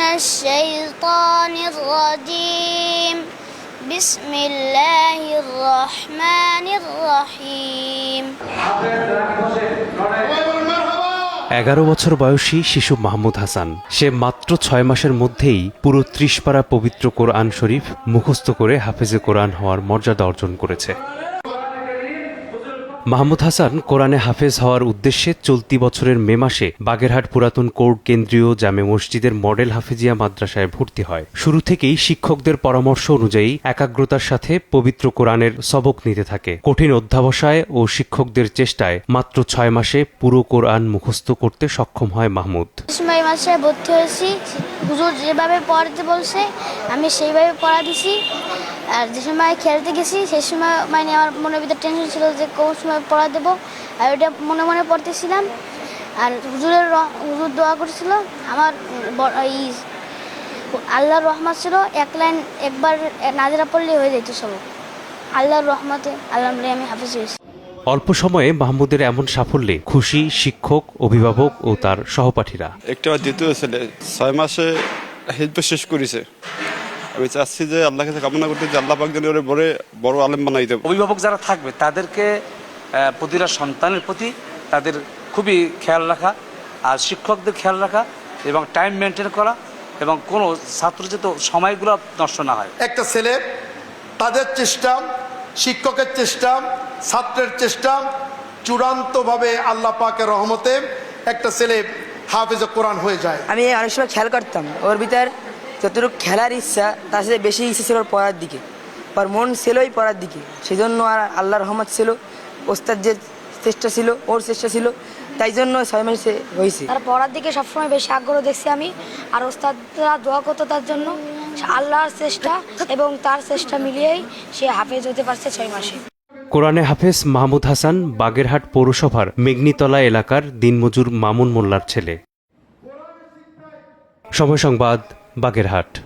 الشيطان الرجيم بسم الله الرحمن الرحيم এগারো বছর বয়সী শিশু মাহমুদ হাসান সে মাত্র ছয় মাসের মধ্যেই পুরো ত্রিশ পারা পবিত্র কোরআন শরীফ মুখস্থ করে হাফেজে কোরআন হওয়ার মর্যাদা অর্জন করেছে মাহমুদ হাসান কোরআনে হাফেজ হওয়ার উদ্দেশ্যে চলতি বছরের মে মাসে বাগেরহাট পুরাতন কোর্ট কেন্দ্রীয় জামে মসজিদের মডেল হাফেজিয়া মাদ্রাসায় ভর্তি হয়। শুরু থেকেই শিক্ষকদের পরামর্শ অনুযায়ী একাগ্রতার সাথে পবিত্র কোরআনের সবক নিতে থাকে। কঠিন অধ্যাবসায় ও শিক্ষকদের চেষ্টায় মাত্র ছয় মাসে পুরো কোরআন মুখস্থ করতে সক্ষম হয় মাহমুদ। মাসে ভর্তি হয়েছি। যেভাবে পড়াতে বলছে, আমি সেইভাবে পড়া দিছি। আর যে সময় খেলতে গেছি সেই সময় মানে আমার মনের ভিতরে টেনশন ছিল যে কোন সময় পড়া দেবো আর ওইটা মনে মনে পড়তেছিলাম। আর হুজুরের র- হুজুর দোয়া করছিল আমার এই আল্লাহর রহমত ছিল এক লাইন একবার নাজরা পড়লে হয়ে যেত সব। আল্লাহর রহমতে আল্লাহ আমি হাফিজ হয়েছি। অল্প সময়ে মাহমুদের এমন সাফল্যে খুশি শিক্ষক অভিভাবক ও তার সহপাঠীরা। একটা দ্বিতীয় ছেলে ছয় মাসে হেল্প শেষ করেছে। আমি চাচ্ছি যে আল্লাহ কাছে কামনা করতে যে আল্লাহ পাক যেন ওরে বড় বড় আলেম বানাই দেব অভিভাবক যারা থাকবে তাদেরকে প্রতিটা সন্তানের প্রতি তাদের খুবই খেয়াল রাখা আর শিক্ষকদের খেয়াল রাখা এবং টাইম মেনটেন করা এবং কোনো ছাত্র যাতে সময়গুলো নষ্ট না হয়। একটা ছেলে তাদের চেষ্টা শিক্ষকের চেষ্টা ছাত্রের চেষ্টা চূড়ান্তভাবে আল্লাহ পাকের রহমতে একটা ছেলে হাফেজ কোরআন হয়ে যায়। আমি অনেক সময় খেয়াল করতাম ওর ভিতর যতটুকু খেলার ইচ্ছা তার সাথে বেশি ইচ্ছা ছিল ওর পড়ার দিকে। ওর মন ছিলই পড়ার দিকে। সেই জন্য আর আল্লাহর রহমত ছিল ওস্তাদ যে চেষ্টা ছিল ওর চেষ্টা ছিল তাই জন্য ছয় মাসে হয়েছে। তার পড়ার দিকে সবসময় বেশি আগ্রহ দেখছি আমি আর ওস্তাদরা দোয়া করতো তার জন্য আল্লাহর চেষ্টা এবং তার চেষ্টা মিলিয়েই সে হাফেজ হতে পারছে ছয় মাসে। কোরআনে হাফেজ মাহমুদ হাসান বাগেরহাট পৌরসভার মেঘনিতলা এলাকার দিনমজুর মামুন মোল্লার ছেলে। সময় সংবাদ বাগেরহাট।